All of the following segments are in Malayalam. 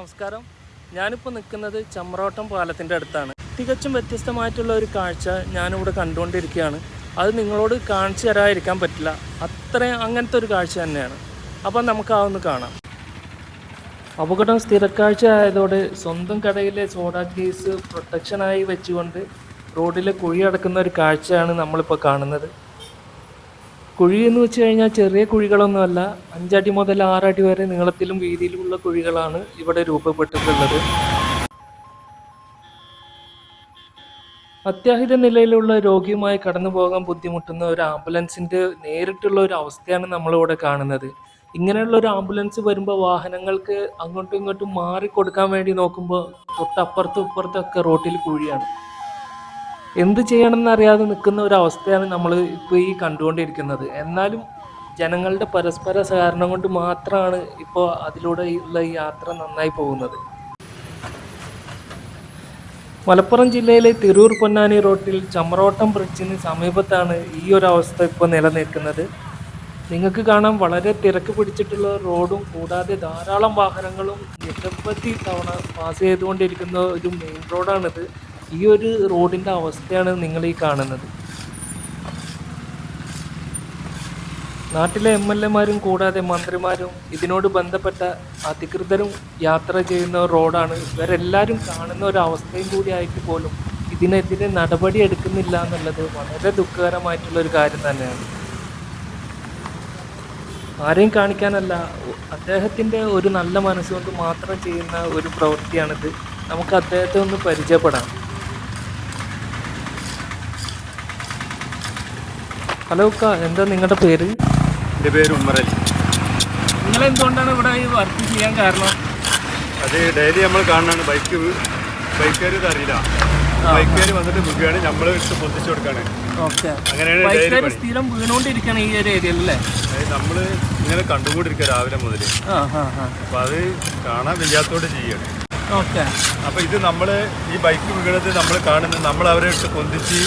നമസ്കാരം. ഞാനിപ്പോൾ നിൽക്കുന്നത് ചമ്രോട്ടം പാലത്തിന്റെ അടുത്താണ്. തികച്ചും വ്യത്യസ്തമായിട്ടുള്ള ഒരു കാഴ്ച ഞാനിവിടെ കണ്ടുകൊണ്ടിരിക്കുകയാണ്. അത് നിങ്ങളോട് കാണിച്ചു തരാതിരിക്കാൻ പറ്റില്ല. അത്രയും അങ്ങനത്തെ ഒരു കാഴ്ച തന്നെയാണ്. അപ്പം നമുക്ക് അതൊന്ന് കാണാം. അപകടം സ്ഥിരക്കാഴ്ച ആയതോടെ സ്വന്തം കടയിലെ സോഡാ കേസ് പ്രൊട്ടക്ഷനായി വെച്ചുകൊണ്ട് റോഡിലെ കുഴി അടക്കുന്ന ഒരു കാഴ്ചയാണ് നമ്മളിപ്പോൾ കാണുന്നത്. കുഴി എന്ന് വെച്ച് കഴിഞ്ഞാൽ ചെറിയ കുഴികളൊന്നുമല്ല. അഞ്ചടി മുതൽ ആറടി വരെ നീളത്തിലും വീതിയിലുമുള്ള കുഴികളാണ് ഇവിടെ രൂപപ്പെട്ടിട്ടുള്ളത്. അത്യാഹിത നിലയിലുള്ള രോഗിയുമായി കടന്നു പോകാൻ ബുദ്ധിമുട്ടുന്ന ഒരു ആംബുലൻസിന്റെ നേരിട്ടുള്ള ഒരു അവസ്ഥയാണ് നമ്മളിവിടെ കാണുന്നത്. ഇങ്ങനെയുള്ള ഒരു ആംബുലൻസ് വരുമ്പോൾ വാഹനങ്ങൾക്ക് അങ്ങോട്ടും ഇങ്ങോട്ടും മാറി കൊടുക്കാൻ വേണ്ടി നോക്കുമ്പോൾ തൊട്ടപ്പുറത്തും ഇപ്പുറത്തും ഒക്കെ റോട്ടിൽ കുഴിയാണ്. എന്ത് ചെയ്യണമെന്ന് അറിയാതെ നിൽക്കുന്ന ഒരു അവസ്ഥയാണ് നമ്മൾ ഇപ്പോൾ ഈ കണ്ടുകൊണ്ടിരിക്കുന്നത്. എന്നാലും ജനങ്ങളുടെ പരസ്പര സഹകരണം കൊണ്ട് മാത്രമാണ് ഇപ്പോൾ അതിലൂടെ ഉള്ള ഈ യാത്ര നന്നായി പോകുന്നത്. മലപ്പുറം ജില്ലയിലെ തിരൂർ പൊന്നാനി റോട്ടിൽ ചമ്രോട്ടം ബ്രിഡ്ജിന് സമീപത്താണ് ഈ ഒരു അവസ്ഥ ഇപ്പോൾ നിലനിൽക്കുന്നത്. നിങ്ങൾക്ക് കാണാം വളരെ തിരക്ക് പിടിച്ചിട്ടുള്ള റോഡും കൂടാതെ ധാരാളം വാഹനങ്ങളും നിരവധി തവണ പാസ് ചെയ്തുകൊണ്ടിരിക്കുന്ന ഒരു മെയിൻ റോഡാണിത്. ഈ ഒരു റോഡിന്റെ അവസ്ഥയാണ് നിങ്ങൾ ഈ കാണുന്നത്. നാട്ടിലെ എം എൽ എമാരും കൂടാതെ മന്ത്രിമാരും ഇതിനോട് ബന്ധപ്പെട്ട അധികൃതരും യാത്ര ചെയ്യുന്ന റോഡാണ്. ഇവരെല്ലാവരും കാണുന്ന ഒരു അവസ്ഥയും കൂടി ആയിട്ട് പോലും ഇതിനെതിരെ നടപടി എടുക്കുന്നില്ല എന്നുള്ളത് വളരെ ദുഃഖകരമായിട്ടുള്ള ഒരു കാര്യം തന്നെയാണ്. ആരെയും കാണിക്കാനല്ല അദ്ദേഹത്തിന്റെ ഒരു നല്ല മനസ്സുകൊണ്ട് മാത്രം ചെയ്യുന്ന ഒരു പ്രവൃത്തിയാണിത്. നമുക്ക് അദ്ദേഹത്തെ ഒന്ന് പരിചയപ്പെടാം. ഹലോ ഉക്ക എന്താ നിങ്ങളുടെ പേര്? എന്റെ പേര് ഉമ്മറലി നിങ്ങൾ എന്തുകൊണ്ടാണ് ഇവിടെ ഈ വർക്ക് ചെയ്യാൻ കാരണം? അത് ഡെയിലി നമ്മൾ കാണുന്നതാണ്. ബൈക്ക് ബൈക്കുകാർ ഇത് അറിയില്ല. ബൈക്കുകാർ വന്നിട്ട് മുഖ്യമാണ് നമ്മൾ ഇട്ട് പൊന്തിച്ചു കൊടുക്കാണ്. അങ്ങനെയാണ് സ്ഥിരം വീണുകൊണ്ടിരിക്കണം ഈ ഒരു ഏരിയയിൽ അല്ലേ? നമ്മൾ ഇങ്ങനെ കണ്ടുകൊണ്ടിരിക്കുക രാവിലെ മുതൽ അപ്പോൾ അത് കാണാൻ വയ്യാത്തോടെ ചെയ്യാണ്. ഓക്കെ. അപ്പോൾ ഇത് നമ്മൾ ഈ ബൈക്ക് വീണത് നമ്മൾ കാണുന്നത് നമ്മൾ അവരെ ഇട്ട് പൊന്തിച്ച്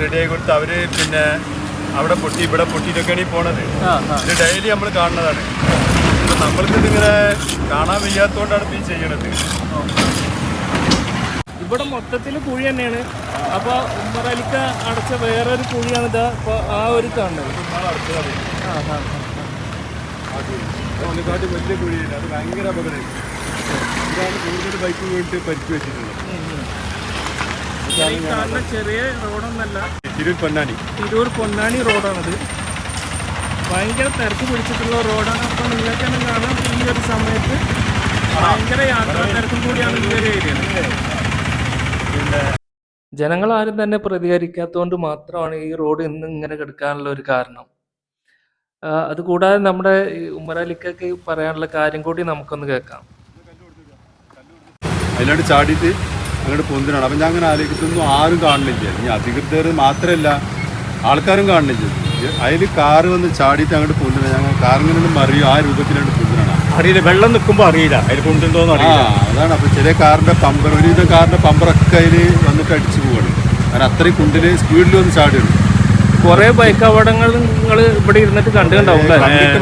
റെഡിയായി കൊടുത്ത് അവർ പിന്നെ അവിടെ പൊട്ടി ഇവിടെ പൊട്ടിയിട്ടൊക്കെയാണ് ഈ പോണത്. ഇത് ഡെയിലി നമ്മൾ കാണുന്നതാണ്. അപ്പൊ നമ്മൾക്ക് ഇതിങ്ങനെ കാണാൻ വയ്യാത്തോണ്ടാണ് ഇത് ഈ ചെയ്യണത്. ഇവിടെ മൊത്തത്തിൽ കുഴി തന്നെയാണ്. അപ്പോൾ ഉമ്മറലിക്ക അടച്ച വേറൊരു കുഴിയാണ് ഇതാ ഇപ്പോൾ ആ ഒരു കാണുന്നത്. ആ അതിനെക്കാട്ടി വലിയ കുഴിയില്ല അത് ഭയങ്കര അപകടമാണ് ഇതാണ് കൂടുതൽ ബൈക്ക് വീണിട്ട് പരിക്ക് വെച്ചിട്ടുള്ളത് ചെറിയ റോഡൊന്നല്ല. തിരൂർ പൊന്നാനി. തിരൂർ പൊന്നാനി റോഡാണത്. ഭയങ്കര തിരക്ക് പിടിച്ചിട്ടുള്ള റോഡാണ്. അപ്പം നിങ്ങൾക്ക് തന്നെ കാണാം ഈ ഒരു സമയത്ത് ഭയങ്കര യാത്രാ തിരക്കും കൂടിയാണ് ഈ ഒരു ഏരിയ ജനങ്ങൾ ആരും തന്നെ പ്രതികരിക്കാത്തതുകൊണ്ട് മാത്രമാണ് ഈ റോഡ് ഇന്ന് ഇങ്ങനെ കിടക്കാനുള്ള ഒരു കാരണം. അതുകൂടാതെ നമ്മുടെ ഉമ്മറാലിക്കൊക്കെ പറയാനുള്ള കാര്യം കൂടി നമുക്കൊന്ന് കേൾക്കാം. അതിലോട്ട് ചാടിയിട്ട് അങ്ങോട്ട് പൊന്തിനാണ്. അപ്പം ഞാൻ അങ്ങനെ ആലോചിക്കത്തൊന്നും ആരും കാണുന്നില്ല. ഇനി അധികൃതർ മാത്രമല്ല ആൾക്കാരും കാണുന്നില്ല. അതിൽ കാറ് വന്ന് ചാടിയിട്ട് അങ്ങോട്ട് പൊന്തിനാണ് ഞങ്ങൾ കാറിങ്ങനെ മറിയും. ആ രൂപത്തിലാണ് പൊന്തിനാണ്. അറിയില്ല വെള്ളം നിൽക്കുമ്പോൾ അറിയില്ല. അതിൽ പൊന്തിണ്ടോ ആ അറിയില്ല അതാണ്. അപ്പോൾ ചില കാറിന്റെ പമ്പർ ഒരുവിധം കാറിന്റെ പമ്പറൊക്കെ അതിൽ വന്നിട്ട് അടിച്ചു പോവാണ്. കാരണം അത്രയും കുണ്ടിൽ സ്പീഡിൽ വന്ന് ചാടുകയാണ്. കുറെ ബൈക്ക് അപകടങ്ങൾ നിങ്ങൾ ഇവിടെ ഇരുന്നിട്ട് കണ്ടിട്ടുണ്ടാവും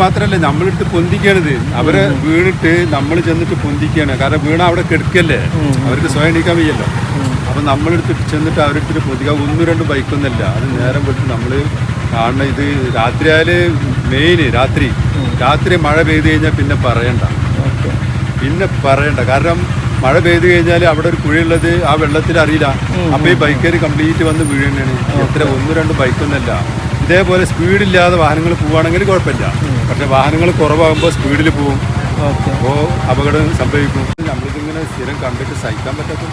മാത്രല്ല നമ്മളെടുത്ത് പൊന്തിക്കണത് അവരെ വീണിട്ട് നമ്മൾ ചെന്നിട്ട് പൊന്തിക്കാണ് കാരണം വീണ അവിടെ കിടക്കല്ലേ? അവർക്ക് സ്വയം എണീക്കാൻ വയ്യല്ലോ. അപ്പൊ നമ്മളെടുത്ത് ചെന്നിട്ട് അവരെടുത്തിട്ട് പൊന്തിക്കുക ഒന്നും രണ്ടും ബൈക്കൊന്നല്ല അത് നേരം വിട്ട് നമ്മൾ കാണുന്ന ഇത് രാത്രിയാൽ മെയിൻ രാത്രി. രാത്രി മഴ പെയ്ത് കഴിഞ്ഞാൽ പിന്നെ പറയണ്ട. പിന്നെ പറയണ്ട. കാരണം മഴ പെയ്തു കഴിഞ്ഞാൽ അവിടെ ഒരു കുഴിയുള്ളത് ആ വെള്ളത്തിൽ അറിയില്ല. അപ്പൊ ഈ ബൈക്കർ കംപ്ലീറ്റ് വന്ന് വീഴുന്നതാണ് എത്ര ഒന്ന് രണ്ട് ബൈക്കൊന്നല്ല. ഇതേപോലെ സ്പീഡില്ലാതെ വാഹനങ്ങൾ പോവുകയാണെങ്കിൽ കുഴപ്പമില്ല. പക്ഷെ വാഹനങ്ങൾ കുറവാകുമ്പോൾ സ്പീഡിൽ പോവും. അപ്പോൾ അപകടം സംഭവിക്കും. നമ്മളിതിങ്ങനെ സ്ഥിരം കണ്ടിട്ട് സഹിക്കാൻ പറ്റാത്ത